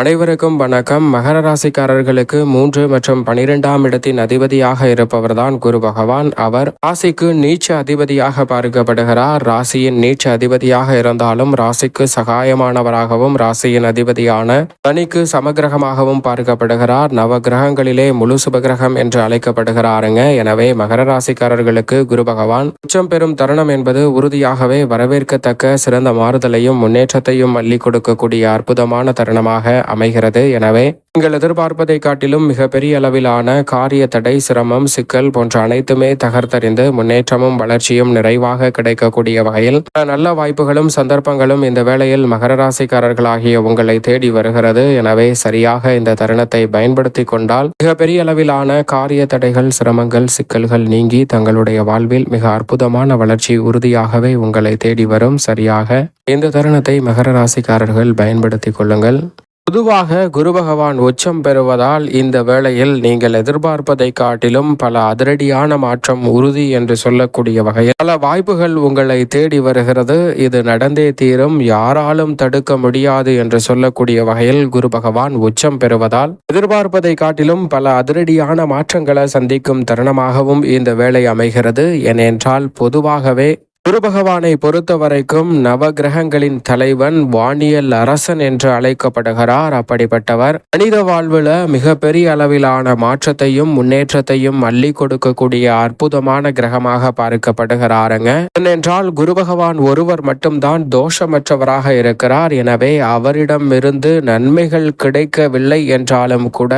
அனைவருக்கும் வணக்கம். மகர ராசிக்காரர்களுக்கு மூன்று மற்றும் பனிரெண்டாம் இடத்தின் அதிபதியாக இருப்பவர்தான் குரு பகவான். அவர் ராசிக்கு நீச்ச அதிபதியாக பார்க்கப்படுகிறார். ராசியின் நீச்ச அதிபதியாக இருந்தாலும் ராசிக்கு சகாயமானவராகவும் ராசியின் அதிபதியான சனிக்கு சமகிரகமாகவும் பார்க்கப்படுகிறார். நவ கிரகங்களிலே முழு சுபகிரகம் என்று அழைக்கப்படுகிறாருங்க. எனவே மகர ராசிக்காரர்களுக்கு குரு பகவான் உச்சம் பெறும் தருணம் என்பது உறுதியாகவே வரவேற்கத்தக்க சிறந்த மாறுதலையும் முன்னேற்றத்தையும் அள்ளி கொடுக்கக்கூடிய அற்புதமான தருணமாக அமைகிறது. எனவே நீங்கள் எதிர்பார்ப்பதை காட்டிலும் மிகப்பெரிய அளவிலான காரிய தடை சிரமம் சிக்கல் போன்ற அனைத்துமே தகர்த்தறிந்து முன்னேற்றமும் வளர்ச்சியும் நிறைவாக கிடைக்கக்கூடிய வகையில் நல்ல வாய்ப்புகளும் சந்தர்ப்பங்களும் இந்த வேளையில் மகர ராசிக்காரர்களாகிய உங்களை தேடி வருகிறது. எனவே சரியாக இந்த தருணத்தை பயன்படுத்தி கொண்டால் மிகப்பெரிய அளவிலான காரிய தடைகள் சிரமங்கள் சிக்கல்கள் நீங்கி தங்களுடைய வாழ்வில் மிக அற்புதமான வளர்ச்சி உறுதியாகவே உங்களை தேடி வரும். சரியாக இந்த தருணத்தை மகர ராசிக்காரர்கள் பயன்படுத்தி கொள்ளுங்கள். பொதுவாக குரு பகவான் உச்சம் பெறுவதால் இந்த வேளையில் நீங்கள் எதிர்பார்ப்பதை காட்டிலும் பல அதிரடியான மாற்றம் உறுதி என்று சொல்லக்கூடிய வகையில் பல வாய்ப்புகள் உங்களை தேடி வருகிறது. இது நடந்தே தீரும். யாராலும் தடுக்க முடியாது என்று சொல்லக்கூடிய வகையில் குரு பகவான் உச்சம் பெறுவதால் எதிர்பார்ப்பதை காட்டிலும் பல அதிரடியான மாற்றங்களை சந்திக்கும் தருணமாகவும் இந்த வேலை அமைகிறது. ஏனென்றால் பொதுவாகவே குரு பகவானை பொறுத்த வரைக்கும் நவ கிரகங்களின் தலைவன் வானியல் அரசன் என்று அழைக்கப்படுகிறார். அப்படிப்பட்டவர் மனித வாழ்வுல மிகப்பெரிய அளவிலான மாற்றத்தையும் முன்னேற்றத்தையும் அள்ளி கொடுக்கக்கூடிய அற்புதமான கிரகமாக பார்க்கப்படுகிறாருங்க. ஏனென்றால் குரு பகவான் ஒருவர் மட்டும்தான் தோஷமற்றவராக இருக்கிறார். எனவே அவரிடம் இருந்து நன்மைகள் கிடைக்கவில்லை என்றாலும் கூட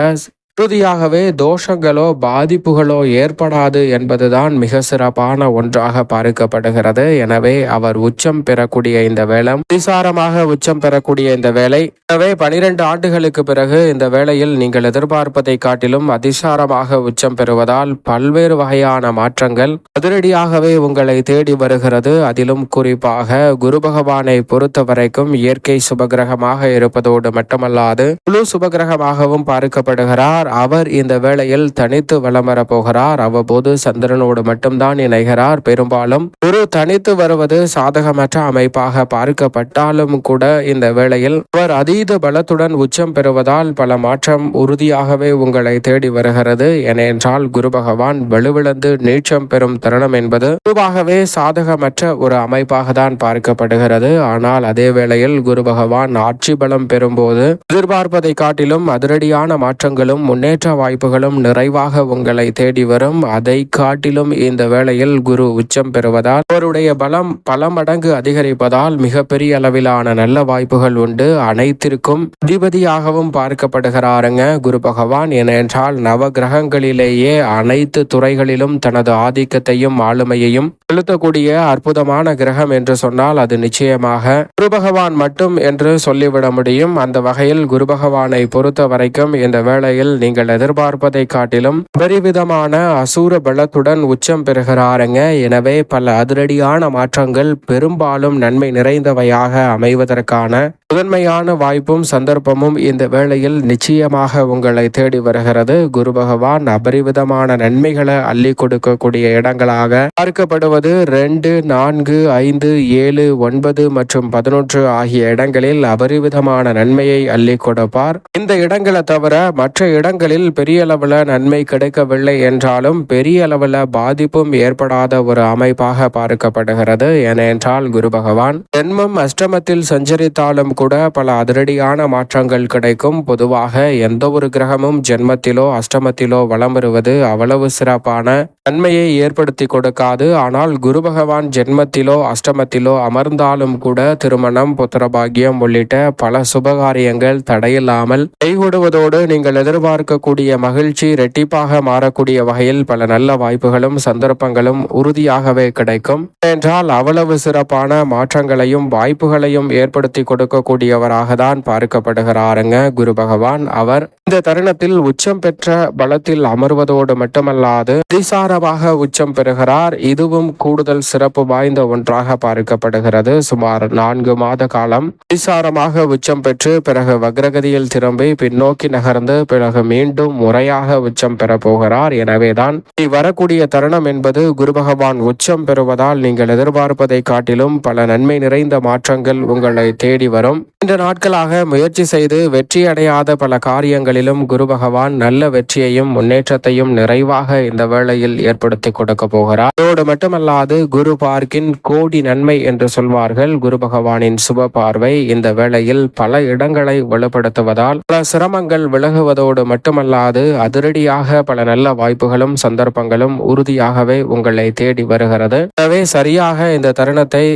இறுதியாகவே தோஷங்களோ பாதிப்புகளோ ஏற்படாது என்பதுதான் மிக சிறப்பான ஒன்றாக பார்க்கப்படுகிறது. எனவே அவர் உச்சம் பெறக்கூடிய இந்த வேளம் அதிசாரமாக உச்சம் பெறக்கூடிய இந்த வேலை எனவே பனிரெண்டு ஆண்டுகளுக்கு பிறகு இந்த வேளையில் நீங்கள் எதிர்பார்ப்பதை காட்டிலும் அதிசாரமாக உச்சம் பெறுவதால் பல்வேறு வகையான மாற்றங்கள் அதிரடியாகவே உங்களை தேடி வருகிறது. அதிலும் குறிப்பாக குரு பகவானை பொறுத்த வரைக்கும் இயற்கை சுபகிரகமாக இருப்பதோடு மட்டுமல்லாது முழு சுபகிரகமாகவும் பார்க்கப்படுகிறார். அவர் இந்த வேளையில் தனித்து வலம் வரப்போகிறார் அவ்வப்போது சந்திரனோடு மட்டும்தான் இணைகிறார். பெரும்பாலும் குரு தனித்து வருவது சாதகமற்ற அமைப்பாக பார்க்கப்பட்டாலும் கூட இந்த வேளையில் அவர் அதீத பலத்துடன் உச்சம் பெறுவதால் பல மாற்றம் உறுதியாகவே உங்களை தேடி வருகிறது. ஏனென்றால் குரு பகவான் வலுவிழந்து நீச்சம் பெறும் தருணம் என்பது பொதுவாகவே சாதகமற்ற ஒரு அமைப்பாக தான் பார்க்கப்படுகிறது. ஆனால் அதே வேளையில் குரு பகவான் ஆட்சி பலம் பெறும்போது எதிர்பார்ப்பதை காட்டிலும் அதிரடியான மாற்றங்களும் முன்னேற்ற வாய்ப்புகளும் நிறைவாக உங்களை தேடி வரும். அதை காட்டிலும் இந்த வேளையில் குரு உச்சம் பெறுவதால் அவருடைய பலம் பல மடங்கு அதிகரிப்பதால் மிகப்பெரிய அளவிலான நல்ல வாய்ப்புகள் உண்டு. அனைத்திற்கும் அதிபதியாகவும் பார்க்கப்படுகிறாருங்க குரு பகவான். ஏனென்றால் நவ கிரகங்களிலேயே அனைத்து துறைகளிலும் தனது ஆதிக்கத்தையும் ஆளுமையையும் செலுத்தக்கூடிய அற்புதமான கிரகம் என்று சொன்னால் அது நிச்சயமாக குரு பகவான் மட்டும் என்று சொல்லிவிட முடியும். அந்த வகையில் குரு பகவானை பொறுத்த வரைக்கும் இந்த வேளையில் நீங்கள் எதிர்பார்ப்பதை காட்டிலும் பெரிவிதமான அசூர பலத்துடன் உச்சம் பெறுகிறாருங்க. எனவே பல அதிரடியான மாற்றங்கள் பெரும்பாலும் நன்மை நிறைந்தவையாக அமைவதற்கான முதன்மையான வாய்ப்பும் சந்தர்ப்பமும் இந்த வேளையில் நிச்சயமாக உங்களை தேடி வருகிறது. குரு பகவான் அபரிவிதமான நன்மைகளை அள்ளி கொடுக்கக்கூடிய இடங்களாக பார்க்கப்படுவது ரெண்டு நான்கு ஐந்து ஏழு ஒன்பது மற்றும் பதினொன்று ஆகிய இடங்களில் அபரிவிதமான நன்மையை அள்ளி கொடுப்பார். இந்த இடங்களை தவிர மற்ற இடங்களில் பெரிய அளவில் நன்மை கிடைக்கவில்லை என்றாலும் பெரிய அளவில் பாதிப்பும் ஏற்படாத ஒரு அமைப்பாக பார்க்கப்படுகிறது. ஏனென்றால் குரு பகவான் ஜென்மம் அஷ்டமத்தில் சஞ்சரித்தாலும் கூட பல அதிரடியான மாற்றங்கள் கிடைக்கும். பொதுவாக எந்த ஒரு கிரகமும் ஜென்மத்திலோ அஷ்டமத்திலோ வலம் வருவது அவ்வளவு சிறப்பான நன்மையை ஏற்படுத்தி கொடுக்காது. ஆனால் குரு பகவான் ஜென்மத்திலோ அஷ்டமத்திலோ அமர்ந்தாலும் கூட திருமணம் புத்திரபாகியம் உள்ளிட்ட பல சுபகாரியங்கள் தடையில்லாமல் கைகூடுவதோடு நீங்கள் எதிர்பார்க்கக்கூடிய மகிழ்ச்சி ரெட்டிப்பாக மாறக்கூடிய வகையில் பல நல்ல வாய்ப்புகளும் சந்தர்ப்பங்களும் உறுதியாகவே கிடைக்கும். என்றால் அவ்வளவு சிறப்பான மாற்றங்களையும் வாய்ப்புகளையும் ஏற்படுத்தி கொடுக்கக்கூடியவராக தான் பார்க்கப்படுகிறாருங்க. குரு பகவான் அவர் இந்த தருணத்தில் உச்சம் பெற்ற பலத்தில் அமர்வதோடு மட்டுமல்லாது அதிசாரமாக உச்சம் பெறுகிறார். இதுவும் கூடுதல் சிறப்பு வாய்ந்த ஒன்றாக பார்க்கப்படுகிறது. சுமார் நான்கு மாத காலம் அதிசாரமாக உச்சம் பெற்று பிறகு வக்ரகதியில் திரும்பி பின்னோக்கி நகர்ந்து பிறகு மீண்டும் முறையாக உச்சம் பெற போகிறார். எனவேதான் இனி வரக்கூடிய தருணம் என்பது குரு பகவான் உச்சம் பெறுவதால் நீங்கள் எதிர்பார்ப்பதை காட்டிலும் பல நன்மை நிறைந்த மாற்றங்கள் உங்களை தேடி வரும். கொடுக்கும் இந்த நாட்களாக முயற்சி செய்து வெற்றி அடையாத பல காரியங்களிலும் குரு பகவான் நல்ல வெற்றியையும் முன்னேற்றத்தையும் நிறைவாக இந்த வேளையில் ஏற்படுத்தி கொடுக்க போகிறார். அதோடு மட்டுமல்லாது குரு பார்க்கின் கோடி நன்மை என்று சொல்வார்கள். குரு பகவானின் சுப பார்வை இந்த வேளையில் பல இடங்களை வலுப்படுத்துவதால் பல சிரமங்கள் விலகுவதோடு மட்டுமல்லாது அதிரடியாக பல நல்ல வாய்ப்புகளும் சந்தர்ப்பங்களும் உறுதியாகவே உங்களை தேடி வருகிறது. எனவே சரியாக இந்த தருணத்தை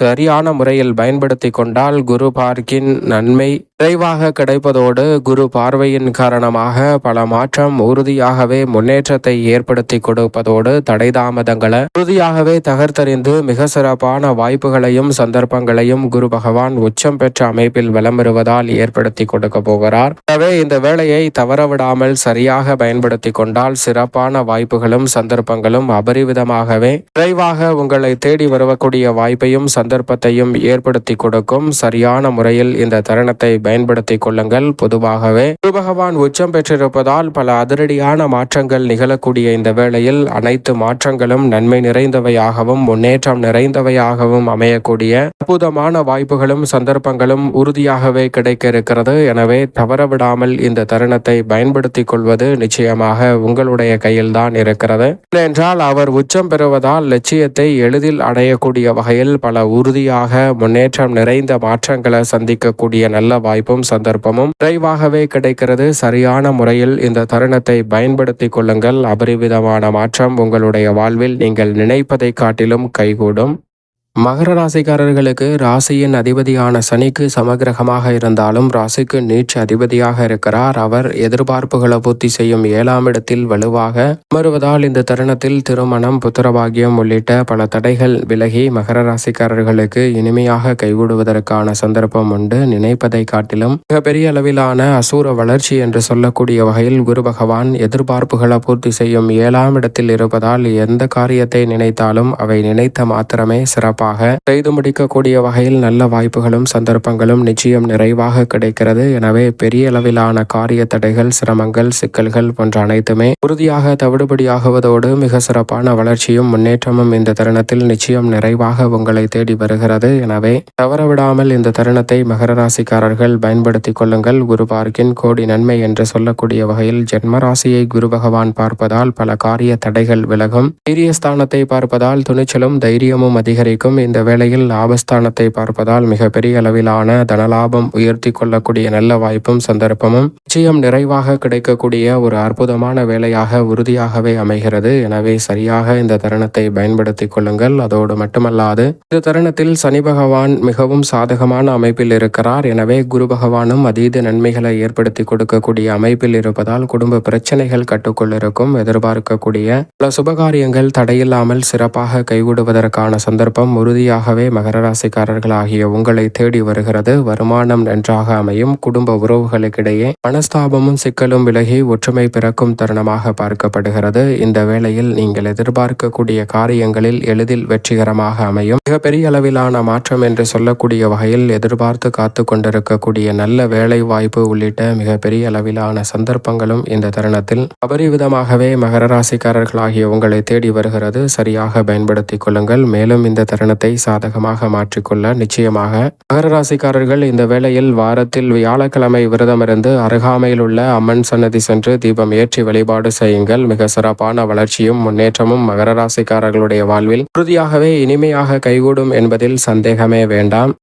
சரியான முறையில் பயன்படுத்தி கொண்டால் குரு பார்க்கின் நன்மை விரைவாக கிடைப்பதோடு குரு பார்வையின் காரணமாக பல மாற்றம் உறுதியாகவே முன்னேற்றத்தை ஏற்படுத்தி கொடுப்பதோடு தடைதாமதங்களை உறுதியாகவே தகர்த்தறிந்து மிக சிறப்பான வாய்ப்புகளையும் சந்தர்ப்பங்களையும் குரு பகவான் உச்சம் பெற்ற அமைப்பில் வலம் வருவதால் ஏற்படுத்தி கொடுக்க போகிறார். எனவே இந்த வேலையை தவறவிடாமல் சரியாக பயன்படுத்தி கொண்டால் சிறப்பான வாய்ப்புகளும் சந்தர்ப்பங்களும் அபரிவிதமாகவே விரைவாக உங்களை தேடி வரக்கூடிய வாய்ப்பையும் சந்தர்ப்பத்தையும் ஏற்படுத்தி கொடுக்கும் சரியான முறையில் இந்த தருணத்தை பயன்படுத்தி கொள்ளுங்கள். பொதுவாகவே குரு பகவான் உச்சம் பெற்றிருப்பதால் பல அதிரடியான மாற்றங்கள் நிகழக்கூடிய இந்த வேளையில் அனைத்து மாற்றங்களும் நன்மை நிறைந்தவையாகவும் முன்னேற்றம் நிறைந்தவையாகவும் அமையக்கூடிய அற்புதமான வாய்ப்புகளும் சந்தர்ப்பங்களும் உறுதியாகவே கிடைக்க இருக்கிறது எனவே தவறவிடாமல் இந்த தருணத்தை பயன்படுத்திக் கொள்வது நிச்சயமாக உங்களுடைய கையில்தான் இருக்கிறது. என்றால் அவர் உச்சம் பெறுவதால் லட்சியத்தை எளிதில் அடையக்கூடிய வகையில் பல உறுதியாக முன்னேற்றம் நிறைந்த மாற்றங்களை சந்திக்கக்கூடிய நல்ல வாய்ப்பும் சந்தர்ப்பமும் விரைவாகவே கிடைக்கிறது. சரியான முறையில் இந்த தருணத்தை பயன்படுத்தி கொள்ளுங்கள். அபரிவிதமான மாற்றம் உங்களுடைய வாழ்வில் நீங்கள் நினைப்பதை காட்டிலும் கைகூடும். மகர ராசிக்காரர்களுக்கு ராசியின் அதிபதியான சனிக்கு சமகிரகமாக இருந்தாலும் ராசிக்கு நீட்சி அதிபதியாக இருக்கிறார். அவர் எதிர்பார்ப்புகளை பூர்த்தி செய்யும் ஏழாம் இடத்தில் வலுவாக அமருவதால் இந்த தருணத்தில் திருமணம் புத்திரபாகியம் உள்ளிட்ட பல தடைகள் விலகி மகர ராசிக்காரர்களுக்கு இனிமையாக கைவிடுவதற்கான சந்தர்ப்பம் உண்டு. நினைப்பதை காட்டிலும் மிகப்பெரிய அளவிலான அசூர வளர்ச்சி என்று சொல்லக்கூடிய வகையில் குரு பகவான் எதிர்பார்ப்புகளை பூர்த்தி செய்யும் ஏழாம் இடத்தில் இருப்பதால் எந்த காரியத்தை நினைத்தாலும் அவை நினைத்த மாத்திரமே சிறப்பு. சிறப்பாக செய்து முடிக்கக்கூடிய வகையில் நல்ல வாய்ப்புகளும் சந்தர்ப்பங்களும் நிச்சயம் நிறைவாக கிடைக்கிறது. எனவே பெரிய அளவிலான காரிய தடைகள் சிரமங்கள் சிக்கல்கள் போன்ற அனைத்துமே உறுதியாக தவிடுபடியாகுவதோடு மிக சிறப்பான வளர்ச்சியும் முன்னேற்றமும் இந்த தருணத்தில் நிச்சயம் நிறைவாக உங்களை தேடி வருகிறது. எனவே தவறவிடாமல் இந்த தருணத்தை மகர ராசிக்காரர்கள் பயன்படுத்திக் கொள்ளுங்கள். குரு பார்க்கின் கோடி நன்மை என்று சொல்லக்கூடிய வகையில் ஜென்ம ராசியை குரு பகவான் பார்ப்பதால் பல காரிய தடைகள் விலகும். ஸ்தானத்தை பார்ப்பதால் துணிச்சலும் தைரியமும் அதிகரிக்கும். இந்த வேளையில் லாபஸ்தானத்தை பார்ப்பதால் மிகப்பெரிய அளவிலான தனலாபம் உயர்த்தி கொள்ளக்கூடிய நல்ல வாய்ப்பும் சந்தர்ப்பமும் நிச்சயம் நிறைவாக கிடைக்கக்கூடிய ஒரு அற்புதமான வேலையாக உறுதியாகவே அமைகிறது. எனவே சரியாக இந்த தருணத்தை பயன்படுத்திக் கொள்ளுங்கள். அதோடு மட்டுமல்லாது இந்த தருணத்தில் சனி பகவான் மிகவும் சாதகமான அமைப்பில் இருக்கிறார். எனவே குரு பகவானும் அதீத நன்மைகளை ஏற்படுத்தி கொடுக்கக்கூடிய அமைப்பில் இருப்பதால் குடும்ப பிரச்சனைகள் கட்டுக்குள் இருக்கும். எதிர்பார்க்கக்கூடிய பல சுபகாரியங்கள் தடையில்லாமல் சிறப்பாக கைகூடுவதற்கான சந்தர்ப்பம் உறுதியாகவே மகர ராசிக்காரர்கள் ஆகிய உங்களை தேடி வருகிறது. வருமானம் நன்றாக அமையும். குடும்ப உறவுகளுக்கிடையே மனஸ்தாபமும் சிக்கலும் விலகி ஒற்றுமை பிறக்கும் தருணமாக பார்க்கப்படுகிறது. இந்த வேளையில் நீங்கள் எதிர்பார்க்கக்கூடிய காரியங்களில் எளிதில் வெற்றிகரமாக அமையும். மிகப்பெரிய அளவிலான மாற்றம் என்று சொல்லக்கூடிய வகையில் எதிர்பார்த்து காத்து கொண்டிருக்கக்கூடிய நல்ல வேலை வாய்ப்பு உள்ளிட்ட மிகப்பெரிய அளவிலான சந்தர்ப்பங்களும் இந்த தருணத்தில் அபரிவிதமாகவே மகர ராசிக்காரர்களாகிய உங்களை தேடி வருகிறது. சரியாக பயன்படுத்திக் கொள்ளுங்கள். மேலும் இந்த தருணம் தருணத்தை சாதகமாக மாற்றிக்கொள்ள நிச்சயமாக மகர ராசிக்காரர்கள் இந்த வேளையில் வாரத்தில் வியாழக்கிழமை விரதமிருந்து அருகாமையில் உள்ள அம்மன் சன்னதி சென்று தீபம் ஏற்றி வழிபாடு செய்யுங்கள். மிக சிறப்பான வளர்ச்சியும் முன்னேற்றமும் மகர ராசிக்காரர்களுடைய வாழ்வில் உறுதியாகவே இனிமையாக கைகூடும் என்பதில் சந்தேகமே வேண்டாம்.